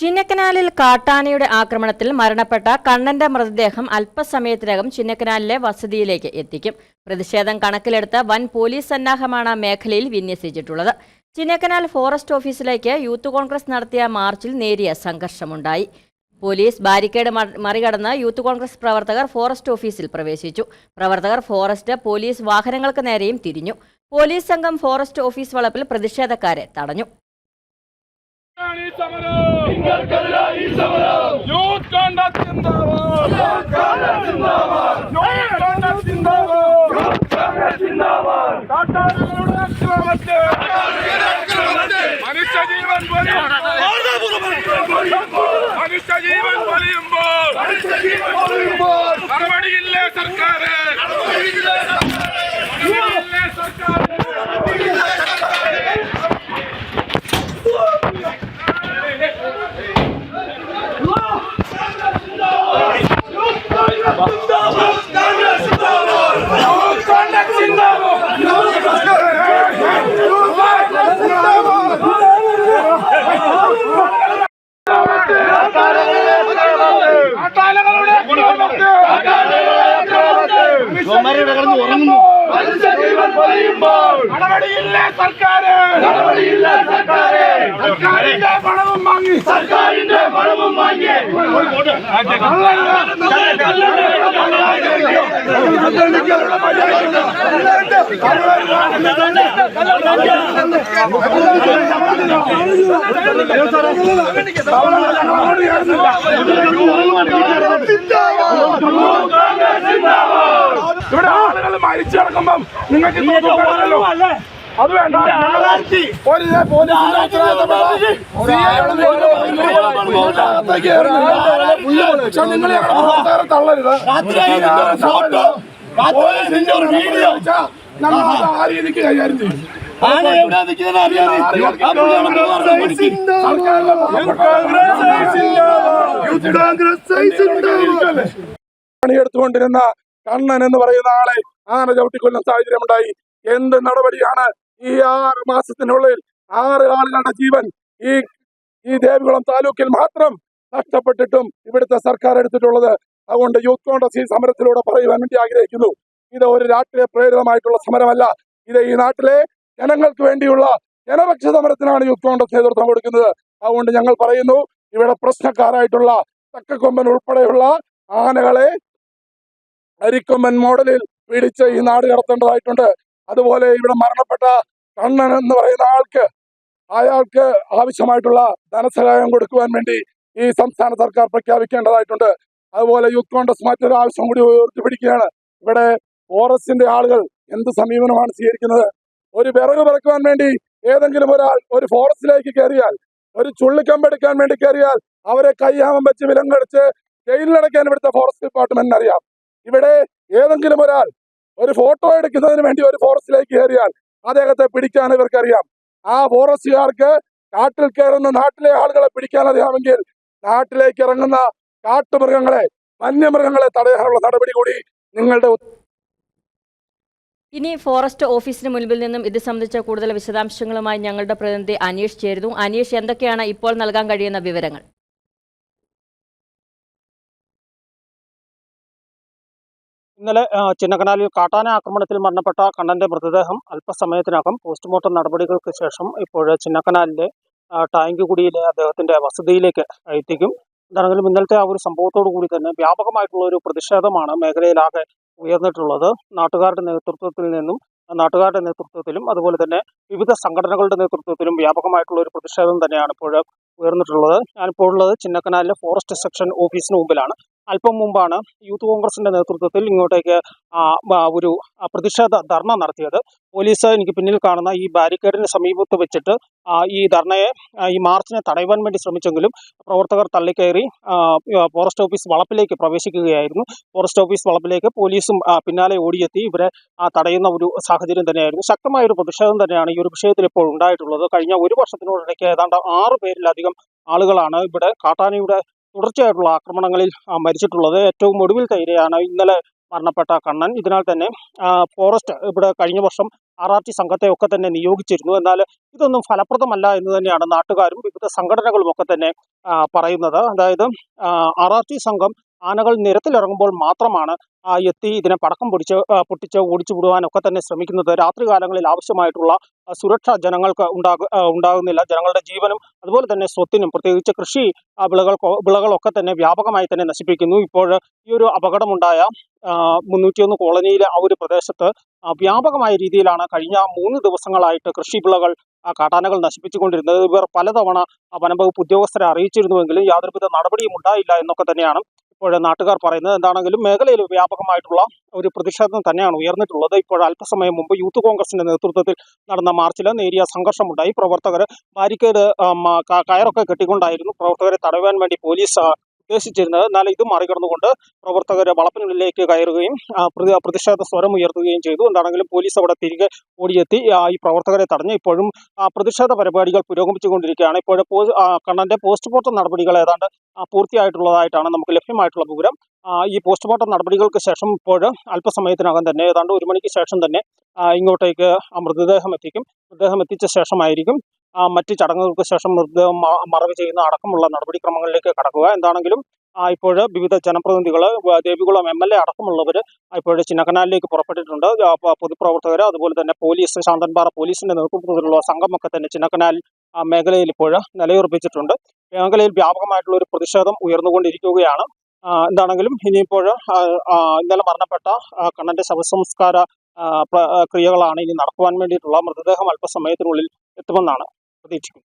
ചിന്നക്കനാലിൽ കാട്ടാനയുടെ ആക്രമണത്തിൽ മരണപ്പെട്ട കണ്ണന്റെ മൃതദേഹം അല്പസമയത്തിനകം ചിന്നക്കനാലിലെ വസതിയിലേക്ക് എത്തിക്കും. പ്രതിഷേധം കണക്കിലെടുത്ത് വൻ പോലീസ് സന്നാഹമാണ് മേഖലയിൽ വിന്യസിച്ചിട്ടുള്ളത്. ചിന്നക്കനാൽ ഫോറസ്റ്റ് ഓഫീസിലേക്ക് യൂത്ത് കോൺഗ്രസ് നടത്തിയ മാർച്ചിൽ നേരിയ സംഘർഷമുണ്ടായി. പോലീസ് ബാരിക്കേഡ് മറികടന്ന് യൂത്ത് കോൺഗ്രസ് പ്രവർത്തകർ ഫോറസ്റ്റ് ഓഫീസിൽ പ്രവേശിച്ചു. പ്രവർത്തകർ ഫോറസ്റ്റ് പോലീസ് വാഹനങ്ങൾക്ക് നേരെയും തിരിഞ്ഞു. പോലീസ് സംഘം ഫോറസ്റ്റ് ഓഫീസ് വളപ്പിൽ പ്രതിഷേധക്കാരെ തടഞ്ഞു. ാണ് ഈ സമരം. യൂത്ത് കോൺഗ്രസ് സിന്ദാബാദ്. യൂത്ത് കോൺഗ്രസ് സിന്ദാബാദ്. കാട്ടാനകളുടെ അക്രമത്തെ മനുഷ്യജീവൻ പൊലിയുമ്പോൾ മനുഷ്യജീവൻ പൊലിയുമ്പോൾ നടപടിയില്ലേ സർക്കാർ നടപടിയില്ലേ സർക്കാർ സിന്ദാബാദ്. കാട്ടാനകളുടെ അക്രമത്തെ മനുഷ്യജീവൻ പൊലിയുമ്പോൾ നടപടിയില്ലേ സർക്കാർ നടപടിയില്ല സർക്കാരെ സർക്കാരിന്റെ പണവും വാങ്ങി സർക്കാരിന്റെ പണവും വാങ്ങി ഇവിടെ ആളുകൾ മരിച്ചിറക്കുമ്പം നിങ്ങൾക്ക്. അത് വേണ്ട പോലീസ് പോലീസിന്റെ നിങ്ങൾ ഞങ്ങളുടെ തള്ളരുത് പോലീസിന്റെ ഒരു വീഡിയോ ഞങ്ങൾ അത് ആ രീതിക്ക് കൈകാര്യം ചെയ്യും പണിയെടുത്തുകൊണ്ടിരുന്ന കണ്ണൻ എന്ന് പറയുന്ന ആളെ ആന ചവിട്ടിക്കൊല്ലുന്ന സാഹചര്യമുണ്ടായി എന്ത് നടപടിയാണ് ഈ ആറ് മാസത്തിനുള്ളിൽ ആറ് ആളുകളുടെ ജീവൻ ഈ ഈ ദേവികുളം താലൂക്കിൽ മാത്രം നഷ്ടപ്പെട്ടിട്ടും ഇവിടുത്തെ സർക്കാർ എടുത്തിട്ടുള്ളത്. അതുകൊണ്ട് യൂത്ത് കോൺഗ്രസ് ഈ സമരത്തിലൂടെ പറയുവാൻ വേണ്ടി ആഗ്രഹിക്കുന്നു. ഇത് ഒരു രാഷ്ട്രീയ പ്രേരിതമായിട്ടുള്ള സമരമല്ല. ഇത് ഈ നാട്ടിലെ ജനങ്ങൾക്ക് വേണ്ടിയുള്ള ജനപക്ഷ സമരത്തിനാണ് യൂത്ത് കോൺഗ്രസ് നേതൃത്വം കൊടുക്കുന്നത്. അതുകൊണ്ട് ഞങ്ങൾ പറയുന്നു ഇവിടെ പ്രശ്നക്കാരായിട്ടുള്ള തക്കക്കൊമ്പൻ ഉൾപ്പെടെയുള്ള ആനകളെ അരിക്കൊമ്പൻ മോഡലിൽ പിടിച്ച് ഈ നാട് കടത്തേണ്ടതായിട്ടുണ്ട്. അതുപോലെ ഇവിടെ മരണപ്പെട്ട കണ്ണൻ എന്ന് പറയുന്ന ആൾക്ക് അയാൾക്ക് ആവശ്യമായിട്ടുള്ള ധനസഹായം കൊടുക്കുവാൻ വേണ്ടി ഈ സംസ്ഥാന സർക്കാർ പ്രഖ്യാപിക്കേണ്ടതായിട്ടുണ്ട്. അതുപോലെ യൂത്ത് കോൺഗ്രസ് മറ്റൊരു ആവശ്യം കൂടി ഉയർത്തിപ്പിടിക്കുകയാണ് ഇവിടെ ഫോറസ്റ്റിന്റെ ആളുകൾ എന്ത് സമീപനമാണ് സ്വീകരിക്കുന്നത്? ഒരു വിറക് പറക്കുവാൻ വേണ്ടി ഏതെങ്കിലും ഒരാൾ ഒരു ഫോറസ്റ്റിലേക്ക് കയറിയാൽ ഒരു ചുള്ളിക്കമ്പെടുക്കാൻ വേണ്ടി കയറിയാൽ അവരെ കയ്യാമം വെച്ച് വിലങ്ങടിച്ച് ജയിലിലടയ്ക്കാൻ ഇവിടുത്തെ ഫോറസ്റ്റ് ഡിപ്പാർട്ട്മെന്റിന് അറിയാം. ഇവിടെ ഏതെങ്കിലും ഒരാൾ ഒരു ഫോട്ടോ എടുക്കുന്നതിന് വേണ്ടി ഒരു ഫോറസ്റ്റിലേക്ക് കയറിയാൽ അദ്ദേഹത്തെ പിടിക്കാൻ ഇവർക്കറിയാം. ആ ഫോറസ്റ്റുകാർക്ക് കാട്ടിൽ കയറുന്ന നാട്ടിലെ ആളുകളെ പിടിക്കാൻ അറിയാമെങ്കിൽ നാട്ടിലേക്ക് ഇറങ്ങുന്ന കാട്ടുമൃഗങ്ങളെ വന്യമൃഗങ്ങളെ തടയാനുള്ള നടപടി കൂടി നിങ്ങളുടെ ഇനി ഫോറസ്റ്റ് ഓഫീസിന് മുൻപിൽ നിന്നും ഇത് സംബന്ധിച്ച കൂടുതൽ വിശദാംശങ്ങളുമായി ഞങ്ങളുടെ പ്രതിനിധി അനീഷ് ചേരുന്നു. അനീഷ് എന്തൊക്കെയാണ് ഇപ്പോൾ നൽകാൻ കഴിയുന്ന വിവരങ്ങൾ? ഇന്നലെ ചിന്നക്കനാലിൽ കാട്ടാന ആക്രമണത്തിൽ മരണപ്പെട്ട കണ്ണന്റെ മൃതദേഹം അല്പസമയത്തിനകം പോസ്റ്റ്മോർട്ടം നടപടികൾക്ക് ശേഷം ഇപ്പോൾ ചിന്നക്കനാലിലെ ആ, ടാങ്ക് കുടിയിലെ അദ്ദേഹത്തിന്റെ വസതിയിലേക്ക് എത്തിക്കും. എന്താണെങ്കിലും ഇന്നലത്തെ ആ ഒരു സംഭവത്തോടു കൂടി തന്നെ വ്യാപകമായിട്ടുള്ള ഒരു പ്രതിഷേധമാണ് മേഖലയിലാകെ ഉയർന്നിട്ടുള്ളത്. നാട്ടുകാരുടെ നേതൃത്വത്തിൽ നിന്നും നാട്ടുകാരുടെ നേതൃത്വത്തിലും അതുപോലെ തന്നെ വിവിധ സംഘടനകളുടെ നേതൃത്വത്തിലും വ്യാപകമായിട്ടുള്ള ഒരു പ്രതിഷേധം തന്നെയാണ് ഇപ്പോൾ ഉയർന്നിട്ടുള്ളത്. ഞാനിപ്പോൾ ഉള്ളത് ചിന്നക്കനാലിലെ ഫോറസ്റ്റ് സെക്ഷൻ ഓഫീസിന് മുമ്പിലാണ്. അല്പം മുമ്പാണ് യൂത്ത് കോൺഗ്രസിന്റെ നേതൃത്വത്തിൽ ഇങ്ങോട്ടേക്ക് ഒരു പ്രതിഷേധ ധർണ നടത്തിയത്. പോലീസ് എനിക്ക് പിന്നിൽ കാണുന്ന ഈ ബാരിക്കേഡിന് സമീപത്ത് വെച്ചിട്ട് ഈ ധർണയെ ഈ മാർച്ചിനെ തടയുവാൻ വേണ്ടി ശ്രമിച്ചെങ്കിലും പ്രവർത്തകർ തള്ളിക്കയറി ഫോറസ്റ്റ് ഓഫീസ് വളപ്പിലേക്ക് പ്രവേശിക്കുകയായിരുന്നു. ഫോറസ്റ്റ് ഓഫീസ് വളപ്പിലേക്ക് പോലീസും പിന്നാലെ ഓടിയെത്തി ഇവരെ തടയുന്ന ഒരു സാഹചര്യം തന്നെയായിരുന്നു. ശക്തമായ ഒരു പ്രതിഷേധം തന്നെയാണ് ഈ ഒരു വിഷയത്തിൽ ഇപ്പോൾ ഉണ്ടായിട്ടുള്ളത്. കഴിഞ്ഞ ഒരു വർഷത്തിനോടിടയ്ക്ക് ഏതാണ്ട് ആറ് പേരിലധികം ആളുകളാണ് ഇവിടെ കാട്ടാനയുടെ തുടർച്ചയായിട്ടുള്ള ആക്രമണങ്ങളിൽ മരിച്ചിട്ടുള്ളത്. ഏറ്റവും ഒടുവിലത്തെ ഇരയാണ് ഇന്നലെ മരണപ്പെട്ട കണ്ണൻ. ഇതിനാൽ തന്നെ ഫോറസ്റ്റ് ഇവിടെ കഴിഞ്ഞ വർഷം ആർ ആർ ടി സംഘത്തെ ഒക്കെ തന്നെ നിയോഗിച്ചിരുന്നു. എന്നാൽ ഇതൊന്നും ഫലപ്രദമല്ല എന്ന് തന്നെയാണ് നാട്ടുകാരും വിവിധ സംഘടനകളും ഒക്കെ തന്നെ പറയുന്നത്. അതായത് ആർ ആർ ടി സംഘം ആനകൾ നിരത്തിലിറങ്ങുമ്പോൾ മാത്രമാണ് എത്തി ഇതിനെ പടക്കം പൊടിച്ച് പൊട്ടിച്ച് ഓടിച്ചു വിടുവാനൊക്കെ തന്നെ ശ്രമിക്കുന്നത്. രാത്രികാലങ്ങളിൽ ആവശ്യമായിട്ടുള്ള സുരക്ഷ ജനങ്ങൾക്ക് ഉണ്ടാക ഉണ്ടാകുന്നില്ല. ജനങ്ങളുടെ ജീവനും അതുപോലെ തന്നെ സ്വത്തിനും പ്രത്യേകിച്ച് കൃഷി വിളകൾ വിളകളൊക്കെ തന്നെ വ്യാപകമായി തന്നെ നശിപ്പിക്കുന്നു. ഇപ്പോൾ ഈ ഒരു അപകടമുണ്ടായ മുന്നൂറ്റിയൊന്ന് കോളനിയിലെ ആ ഒരു പ്രദേശത്ത് വ്യാപകമായ രീതിയിലാണ് കഴിഞ്ഞ മൂന്ന് ദിവസങ്ങളായിട്ട് കൃഷി വിളകൾ കാട്ടാനകൾ നശിപ്പിച്ചുകൊണ്ടിരുന്നത്. ഇവർ പലതവണ വനംവകുപ്പ് ഉദ്യോഗസ്ഥരെ അറിയിച്ചിരുന്നുവെങ്കിലും യാതൊരുവിധ നടപടിയും ഉണ്ടായില്ല എന്നൊക്കെ തന്നെയാണ് ഇപ്പോൾ നാട്ടുകാർ പറയുന്നത് എന്താണെങ്കിലും മേഖലയിൽ വ്യാപകമായിട്ടുള്ള ഒരു പ്രതിഷേധം തന്നെയാണ് ഉയർന്നിട്ടുള്ളത്. ഇപ്പോൾ അല്പസമയം മുമ്പ് യൂത്ത് കോൺഗ്രസിന്റെ നേതൃത്വത്തിൽ നടന്ന മാർച്ചിൽ നേരിയ സംഘർഷമുണ്ടായി. പ്രവർത്തകർ ബാരിക്കേഡ് കയറൊക്കെ കെട്ടിക്കൊണ്ടായിരുന്നു. പ്രവർത്തകരെ തടയാൻ വേണ്ടി പോലീസ് ഉദ്ദേശിച്ചിരുന്നത്. എന്നാൽ ഇത് മറികടന്നുകൊണ്ട് പ്രവർത്തകർ വളപ്പിനുള്ളിലേക്ക് കയറുകയും പ്രതിഷേധ സ്വരം ഉയർത്തുകയും ചെയ്തു. എന്താണെങ്കിലും പോലീസ് അവിടെ തിരികെ ഓടിയെത്തി. ഈ പ്രവർത്തകരെ തടഞ്ഞു ഇപ്പോഴും പ്രതിഷേധ പരിപാടികൾ പുരോഗമിച്ചുകൊണ്ടിരിക്കുകയാണ്. ഇപ്പോഴും കണ്ണന്റെ പോസ്റ്റ്മോർട്ടം നടപടികൾ ഏതാണ്ട് പൂർത്തിയായിട്ടുള്ളതായിട്ടാണ് നമുക്ക് ലഭ്യമായിട്ടുള്ള വിവരം. ഈ പോസ്റ്റ്മോർട്ടം നടപടികൾക്ക് ശേഷം ഇപ്പോൾ അല്പസമയത്തിനകം തന്നെ ഏതാണ്ട് ഒരു മണിക്ക് ശേഷം തന്നെ ഇങ്ങോട്ടേക്ക് മൃതദേഹം എത്തിക്കും. മൃതദേഹം എത്തിച്ച ശേഷമായിരിക്കും മറ്റ് ചടങ്ങുകൾക്ക് ശേഷം മൃതദേഹം മറവ് ചെയ്യുന്ന അടക്കമുള്ള നടപടിക്രമങ്ങളിലേക്ക് കടക്കുക. എന്താണെങ്കിലും ഇപ്പോൾ വിവിധ ജനപ്രതിനിധികൾ ദേവികുളം എം എൽ എ അടക്കമുള്ളവർ ഇപ്പോൾ ചിന്നക്കനാലിലേക്ക് പുറപ്പെട്ടിട്ടുണ്ട്. പൊതുപ്രവർത്തകർ അതുപോലെ തന്നെ പോലീസ് ശാന്തൻപാറ പോലീസിന്റെ നേതൃത്വത്തിലുള്ള സംഘമൊക്കെ തന്നെ ചിന്നക്കനാൽ മേഖലയിൽ ഇപ്പോൾ നിലയുറപ്പിച്ചിട്ടുണ്ട്. മേഖലയിൽ വ്യാപകമായിട്ടുള്ള ഒരു പ്രതിഷേധം ഉയർന്നുകൊണ്ടിരിക്കുകയാണ്. എന്താണെങ്കിലും ഇനിയിപ്പോൾ ഇന്നലെ മരണപ്പെട്ട കണ്ണന്റെ ശവസംസ്കാര ക്രിയകളാണ് ഇനി നടക്കുവാൻ വേണ്ടിയിട്ടുള്ള മൃതദേഹം അല്പസമയത്തിനുള്ളിൽ എത്തുമെന്നാണ് dicho.